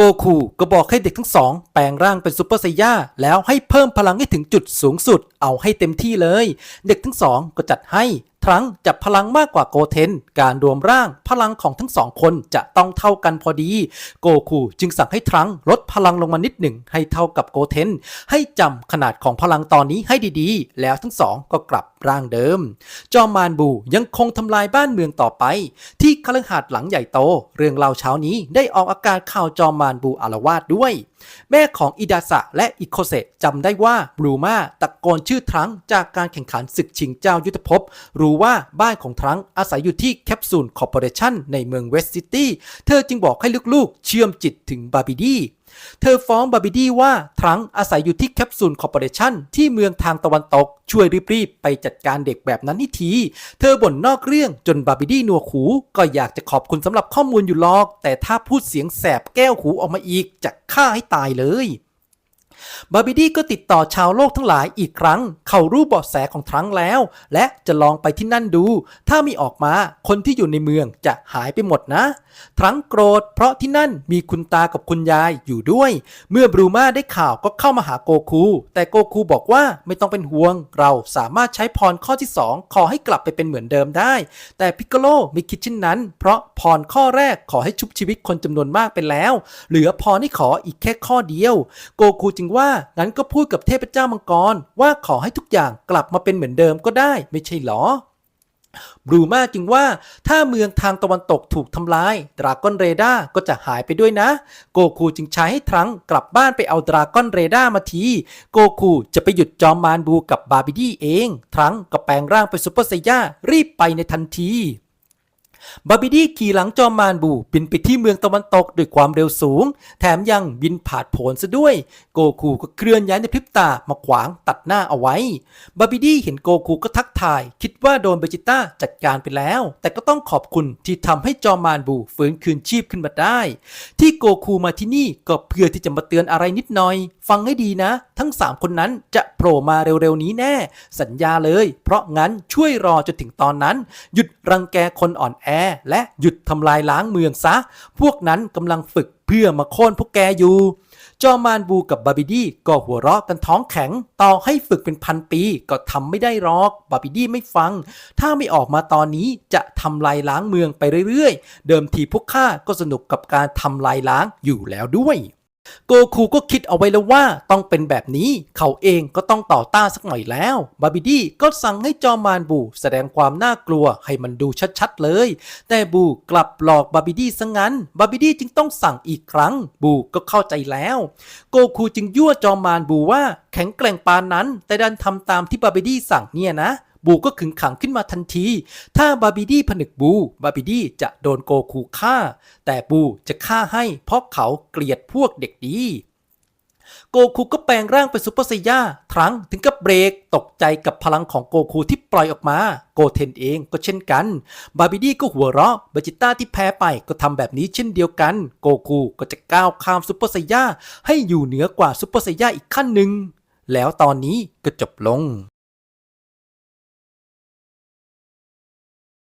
โกคูก็บอกให้เด็กทั้งสอง แปลงร่างเป็นซูเปอร์ไซย่าแล้วให้เพิ่มพลังให้ถึงจุดสูงสุด เอาให้เต็มที่เลย เด็กทั้งสองก็จัดให้ทรังจับพลังมากกว่าโกเทน การรวมร่างพลังของทั้งสองคนจะต้องเท่ากันพอดี โกคูจึงสั่งให้ทรังลดพลังลงมานิดหนึ่งให้เท่ากับโกเทน ให้จำขนาดของพลังตอนนี้ให้ดีๆ แล้วทั้งสองก็กลับร่างเดิม จอมมานบูยังคงทำลายบ้านเมืองต่อไป ที่คฤหาสน์หลังใหญ่โต เรื่องเล่าเช้านี้ได้ออกอากาศข่าวจอมมานบูอารวาสด้วย แม่ของอิดาสะและอิโคเซจำได้ว่าบรูมาตะโกนชื่อทรังจากการแข่งขันศึกชิงเจ้ายุทธภพ รู้ว่าบ้านของทรังอาศัยอยู่ที่แคปซูลคอร์ปอเรชั่นในเมืองเวสต์ซิตี้ เธอจึงบอกให้ลูกๆ เชื่อมจิตถึงบาบิดี เธอฟ้องบาบิดีว่าทรังอาศัยอยู่ที่แคปซูลคอร์ปอเรชันที่เมืองทางตะวันตก ช่วยรีบๆไปจัดการเด็กแบบนั้นนีที เธอบ่นนอกเรื่องจนบาบิดี้นัวขูก็อยากจะขอบคุณสำหรับข้อมูลอยู่หรอก แต่ถ้าพูดเสียงแสบแก้วหูออกมาอีกจะฆ่าให้ตายเลย บาบิดี้ก็ติดต่อชาวโลกทั้งหลายอีกครั้ง เขารู้เบาะแสของทรังแล้ว และจะลองไปที่นั่นดู ถ้ามีออกมาคนที่อยู่ในเมืองจะหายไปหมดนะ ทรังโกรธเพราะที่นั่นมีคุณตากับคุณยายอยู่ด้วย เมื่อบรูมาได้ข่าวก็เข้ามาหาโกคู แต่โกคูบอกว่าไม่ต้องเป็นห่วง เราสามารถใช้พรข้อที่ 2 ขอให้กลับไปเป็นเหมือนเดิมได้ แต่พิกโกโลไม่คิดเช่นนั้น เพราะพรข้อแรกขอให้ชุบชีวิตคนจำนวนมากไปแล้ว เหลือพรให้ขออีกแค่ข้อเดียว โกคูจึงว่างั้นก็พูดกับเทพเจ้ามังกร ว่าขอให้ทุกอย่างกลับมาเป็นเหมือนเดิมก็ได้ไม่ใช่หรอบรูมาจึงว่าถ้าเมืองทางตะวันตกถูกทำลาย ดราก้อนเรดาก็จะหายไปด้วยนะ โกคูจึงใช้ให้ทรังกลับบ้านไปเอาดราก้อนเรดามาที โกคูจะไปหยุดจอมมารบูกับบาบิดี้เอง ทรังก็แปลงร่างเป็นซูเปอร์ไซย่ารีบไปในทันที บาบิดี้ขี่หลังจอมมารบู บินไปที่เมืองตะวันตกด้วยความเร็วสูง แถมยังบินผ่านโผนซะด้วย โกคูก็เคลื่อนย้ายในพริบตามาขวางตัดหน้าเอาไว้ บาบิดี้เห็นโกคูก็ทักทาย คิดว่าโดนเบจิต้าจัดการไปแล้ว แต่ก็ต้องขอบคุณที่ทำให้จอมมารบูฟื้นคืนชีพขึ้นมาได้ ที่โกคูมาที่นี่ก็เพื่อที่จะมาเตือนอะไรนิดหน่อย ฟังให้ดีนะ ทั้ง 3 คนนั้นจะโผล่มาเร็วๆนี้แน่ สัญญาเลย เพราะงั้นช่วยรอจนถึงตอนนั้น หยุดรังแกคนอ่อนแอและหยุดทำลายล้างเมืองซะ พวกนั้นกำลังฝึกเพื่อมาโค่นพวกแกอยู่ จอมานบูกับบาบิดี้ก็หัวเราะกันท้องแข็ง ต่อให้ฝึกเป็นพันปีก็ทำไม่ได้หรอก บาบิดี้ไม่ฟัง ถ้าไม่ออกมาตอนนี้จะทำลายล้างเมืองไปเรื่อยๆ เดิมทีพวกข้าก็สนุกกับการทำลายล้างอยู่แล้วด้วย โกคูก็คิดเอาไว้แล้วว่าต้องเป็นแบบนี้เขาเองก็ต้องต่อต้านสักหน่อยแล้ว บาบิดี้ก็สั่งให้จอมานบูแสดงความน่ากลัวให้มันดูชัดๆเลย แต่บูกลับหลอกบาบิดี้ซะงั้น บาบิดี้จึงต้องสั่งอีกครั้ง บูก็เข้าใจแล้ว โกคูจึงยั่วจอมานบูว่าแข็งแกร่งปานนั้น แต่ดันทำตามที่บาบิดี้สั่งเนี่ยนะ บูก็ขึงขังขึ้นมาทันที ถ้าบาบิดี้ผนึกบู บาบิดี้จะโดนโกคูฆ่า แต่บูจะฆ่าให้เพราะเขาเกลียดพวกเด็กดีโกคูก็แปลงร่างเป็นซูเปอร์ไซย่าทรังถึงกับเบรกตกใจกับพลังของโกคูที่ปล่อยออกมา โกเทนเองก็เช่นกัน บาบิดี้ก็หัวเราะเบจิต้าที่แพ้ไปก็ทำแบบนี้เช่นเดียวกัน โกคูก็จะก้าวข้ามซูเปอร์ไซย่าให้อยู่เหนือกว่าซูเปอร์ไซย่าอีกขั้นหนึ่ง แล้วตอนนี้ก็จบลง